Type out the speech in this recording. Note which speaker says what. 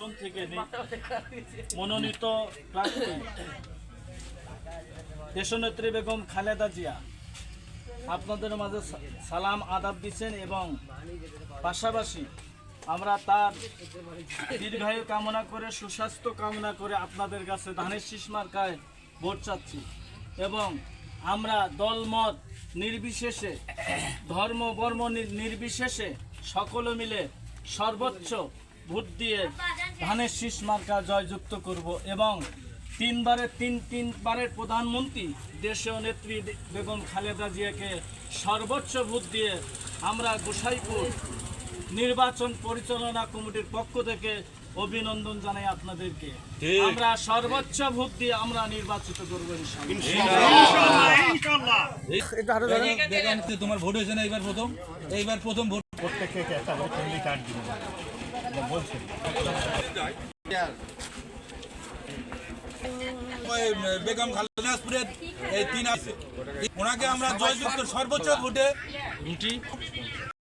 Speaker 1: আসন থেকে মনোনীত দেশনেত্রী বেগম খালেদা জিয়া, আপনাদের মাঝে সালাম, আদাব দিচ্ছেন এবং পাশাপাশি আমরা তার দীর্ঘায়ু কামনা করে, সুস্বাস্থ্য কামনা করে আপনাদের কাছে ধানের শীষ মার্কায় ভোট চাচ্ছি এবং আমরা দলমত নির্বিশেষে, ধর্ম, বর্ম নির- নির্বিশেষে সকলে মিলে সর্বোচ্চ ভোট দিয়ে ধানের শীষ মার্কা জয়যুক্ত করব এবং তিনবারের তিন তিনবারের প্রধানমন্ত্রী দেশীয় নেত্রী বেগম খালেদা জিয়াকে সর্বোচ্চ ভোট দিয়ে আমরা গোসাইপুর নির্বাচন পরিচালনা কমিটির পক্ষ থেকে অভিনন্দন জানাই আপনাদেরকে। আমরা সর্বোচ্চ ভোট দিয়ে আমরা নির্বাচিত করব
Speaker 2: তোমার ভোট হয়েছে না এইবার প্রথম? এইবার প্রথম ভোট।
Speaker 3: প্রত্যেককে একটা করে ফ্যামিলি কার্ড দিব বলছি।
Speaker 2: বেগম খালেদাসপুরের এই তিন আছে ওনাকে আমরা জয়যুক্ত সর্বোচ্চ ভোটে